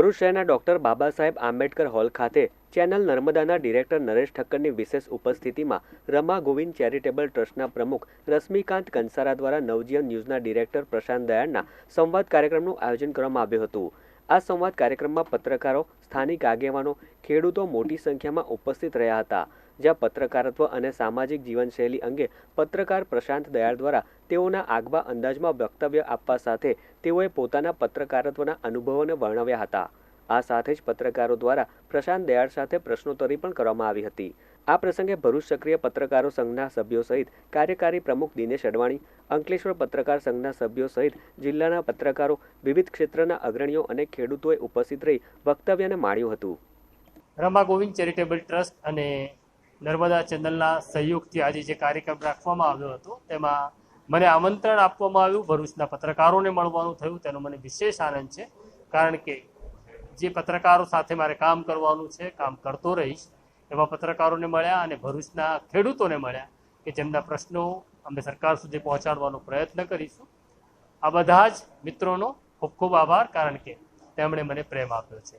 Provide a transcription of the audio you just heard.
ભરૂચ શહેરના doctor Baba Saheb Ambedkar hall ખાતે channel નર્મદાના ડિરેક્ટર નરેશ ઠક્કરની વિશેષ ઉપસ્થિતિમાં રમા ગોવિંદ ચેરિટેબલ ટ્રસ્ટના પ્રમુખ રશ્મિકાંત કંસારા દ્વારા નવજીવન ન્યૂઝના ડિરેક્ટર પ્રશાંત દયાળના સંવાદ કાર્યક્રમનું આયોજન કરવામાં આવ્યું હતું. આ સંવાદ કાર્યક્રમમાં પત્રકારો, સ્થાનિક આગેવાનો, ખેડૂતો મોટી સંખ્યામાં ઉપસ્થિત રહ્યા હતા. જ્યાં પત્રકારત્વ અને સામાજિક જીવનશૈલી અંગે પત્રકાર પ્રશાંત દયાળ દ્વારા તેઓના આગવા અંદાજમાં વક્તવ્ય આપવા સાથે તેઓએ પોતાના પત્રકારત્વના અનુભવોને વર્ણવ્યા હતા. આ સાથે જ પત્રકારો દ્વારા પ્રશાંત દયાળ સાથે પ્રશ્નોત્તરી પણ કરવામાં આવી હતી. આ પ્રસંગે ભરૂચ સક્રિય પત્રકારો સંઘના સભ્યો સહિત કાર્યકારી પ્રમુખ દિનેશ અડવાણી, અંકલેશ્વર પત્રકાર સંઘના સભ્યો સહિત જિલ્લાના પત્રકારો વિવિધ ક્ષેત્રના અગ્રણીઓ અને ખેડૂતોએ ઉપસ્થિત રહી વક્તવ્યને માણ્યું હતું. રમા ગોવિંદ ચેરિટેબલ ટ્રસ્ટ અને નર્મદા ચેનલના સહયોગથી આજે જે કાર્યક્રમ રાખવામાં આવ્યો હતો, તેમાં મને આમંત્રણ આપવામાં આવ્યું, ભરૂચના પત્રકારોને મળવાનું થયું, તેનો મને વિશેષ આનંદ છે, કારણ કે જે પત્રકારો સાથે મારે કામ કરવાનું છે, કામ કરતો રહીશ, એવા પત્રકારોને મળ્યા અને ભરૂચના ખેડૂતોને મળ્યા કે જેમના પ્રશ્નો અમે સરકાર સુધી પહોંચાડવાનો પ્રયત્ન કરીશું. આ બધા જ મિત્રોનો ખૂબ ખૂબ આભાર, કારણ કે તેમણે મને પ્રેમ આપ્યો છે.